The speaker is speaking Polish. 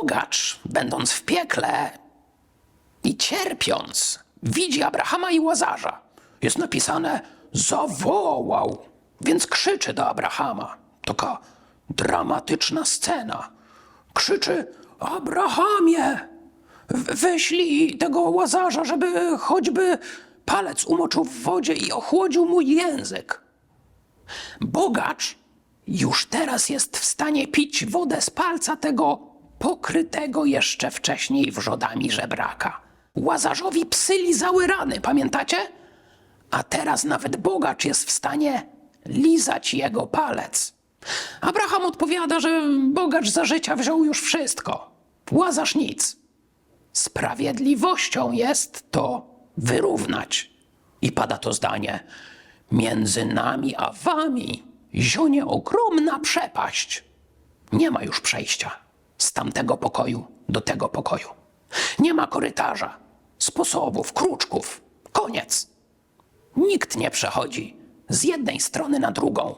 Bogacz, będąc w piekle i cierpiąc, widzi Abrahama i Łazarza. Jest napisane zawołał, więc krzyczy do Abrahama. Taka dramatyczna scena. Krzyczy: Abrahamie, wyślij tego łazarza, żeby choćby palec umoczył w wodzie i ochłodził mój język. Bogacz już teraz jest w stanie pić wodę z palca tego pokrytego jeszcze wcześniej wrzodami żebraka. Łazarzowi psy lizały rany, pamiętacie? A teraz nawet bogacz jest w stanie lizać jego palec. Abraham odpowiada, że bogacz za życia wziął już wszystko. Łazarz nic. Sprawiedliwością jest to wyrównać. I pada to zdanie: Między nami a wami zionie ogromna przepaść. Nie ma już przejścia z tamtego pokoju do tego pokoju. Nie ma korytarza, sposobów, kruczków. Koniec. Nikt nie przechodzi z jednej strony na drugą.